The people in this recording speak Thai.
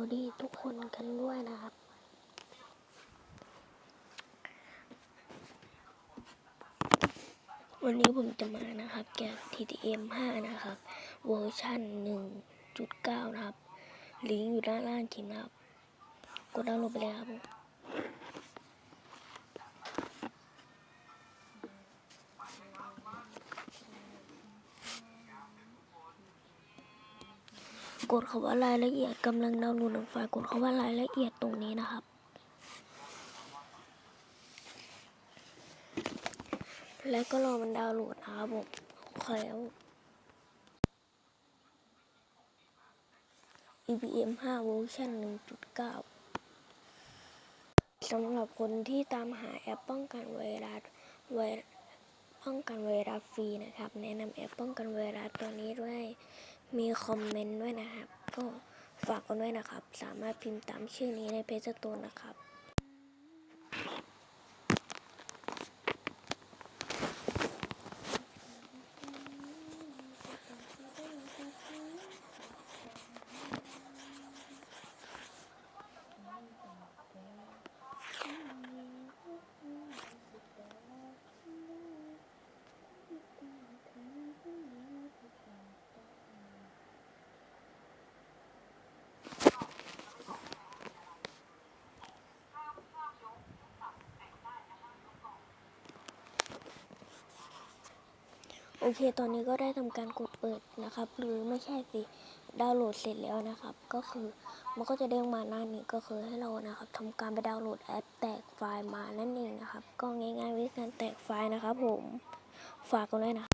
วัสดีทุกคนกันด้วยนะครับ วันนี้ผมจะมานะครับ แกะ TTM 5 นะครับ เวอร์ชัน1.9 นะครับ ลิงก์อยู่ด้านล่างคลิปนะครับ กดดาวน์โหลดไปเลยครับ กดคำว่ารายละเอียดกำลังดาวน์โหลดหนึ่งไฟล์กดคำว่ารายละเอียดตรงนี้นะครับ แล้วก็รอมันดาวน์โหลดนะครับผมแล้ว EVM 5เวอร์ชัน1.9 สำหรับคนที่ตามหาแอปป้องกันไวรัสไวป้องกันไวรัสฟรีนะครับ แนะนำแอปป้องกันไวรัสตัวนี้ด้วย มีคอมเมนต์ด้วยนะครับ ก็ฝากกันด้วยนะครับ สามารถพิมพ์ตามชื่อนี้ในเพจตัวนะครับ โอเค ตอนนี้ก็ได้ทำการกดเปิดนะครับ หรือไม่ใช่สิ ดาวน์โหลดเสร็จแล้วนะครับ ก็คือมันก็จะเด้งมาหน้านี้ก็คือให้เรานะครับทำการไปดาวน์โหลดแอปแตกไฟล์มานั่นเองนะครับ ก็ง่ายๆวิธีการแตกไฟล์นะครับผม ฝากกันด้วยนะ